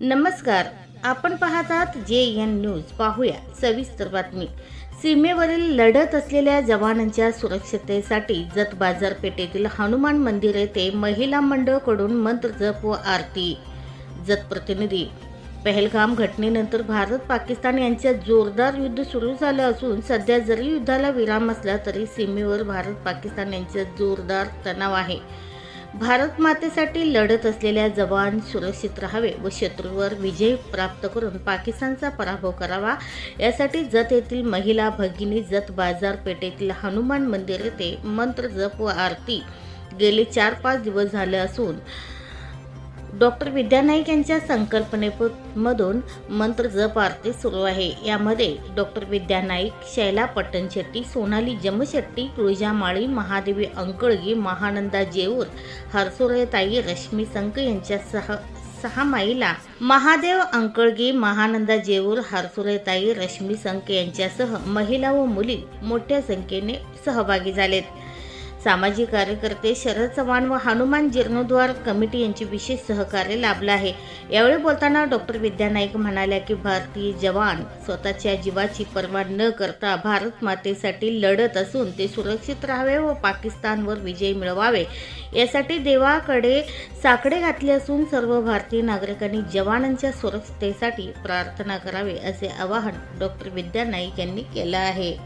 नमस्कार आपण पाहत आहात जे एन न्यूज. पाहूया सविस्तर बातमी. सीमेवरील लढत असलेल्या जवानांच्या सुरक्षतेसाठी जत बाजारपेठेतील हनुमान मंदिर येथे महिला मंडळकडून मंत्र जप व आरती. जत प्रतिनिधी पहलगाम घटनेनंतर भारत पाकिस्तान यांच्यात जोरदार युद्ध सुरू झालं असून सध्या जरी युद्धाला विराम असला तरी सीमेवर भारत पाकिस्तान यांच्यात जोरदार तणाव आहे. भारत मातेसाठी लढत असलेल्या जवान सुरक्षित राहावे व शत्रूवर विजय प्राप्त करून पाकिस्तानचा पराभव करावा यासाठी जत येथील महिला भगिनी जत बाजारपेठेतील हनुमान मंदिर येथे मंत्र जप व आरती गेले चार पाच दिवस झाले असून डॉक्टर विद्या नाईक यांच्या संकल्पनेमधून मंत्र जप आरती सुरू आहे. यामध्ये डॉक्टर विद्या नाईक शैला पट्टणशेट्टी सोनाली जमशेट्टी तुळजा माळी महादेवी अंकळगी महानंदा जेऊर हरसुरताई रश्मी संक यांच्यासह सहा माईला महादेव अंकळगी महानंदा जेऊर हरसुरताई रश्मी संक यांच्यासह महिला व मुली मोठ्या संख्येने सहभागी झालेत. सामाजिक कार्यकर्ते शरद चव्हाण व हनुमान जीर्णोद्वार कमिटी यांचे विशेष सहकार्य लाभलं आहे. यावेळी बोलताना डॉक्टर विद्या नाईक म्हणाल्या की भारतीय जवान स्वतःच्या जीवाची पर्वा न करता भारत मातेसाठी लढत असून ते सुरक्षित राहावे व पाकिस्तानवर विजय मिळवावे. यासाठी देवाकडे साकडे घातले असून सर्व भारतीय नागरिकांनी जवानांच्या सुरक्षतेसाठी प्रार्थना करावे असे आवाहन डॉक्टर विद्या नाईक यांनी केलं आहे.